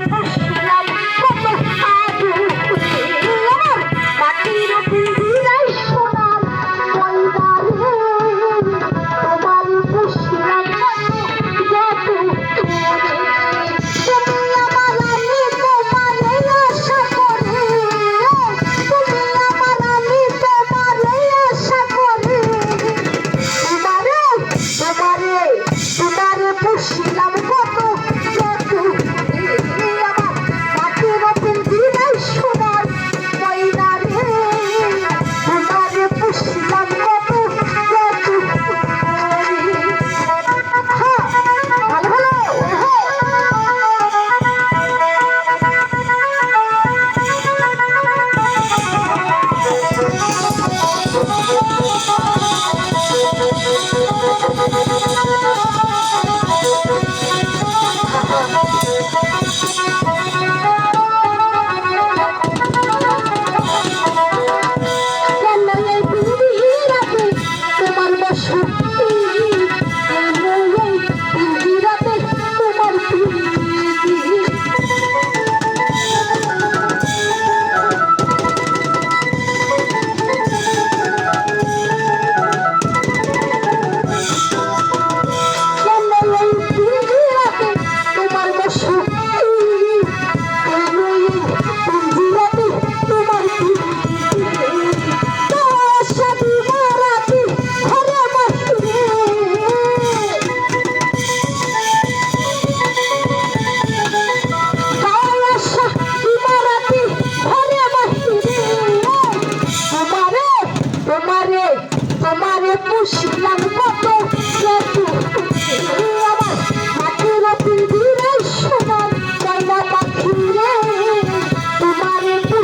appreciate it. Oh, no, no.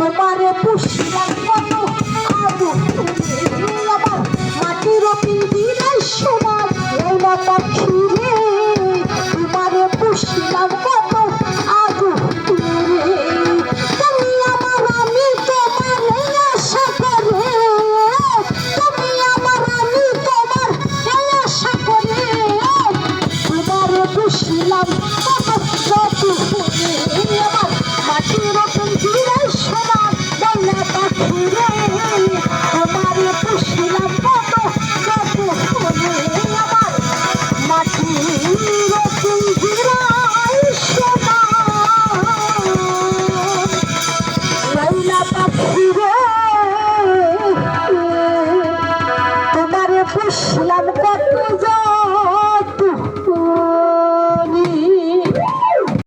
তোমারে পুষিলাম কত আদু তুমি আমার মাটির পিঞ্জিরাই সমান এই মাতা খিরে তোমারে পুষিলাম কত আদু তুমি আমার আমি তোমার আশা করে। তুমি আমার আমি তোমার আশা করে। তোমারে পুষিলাম কত যত তুমি আমার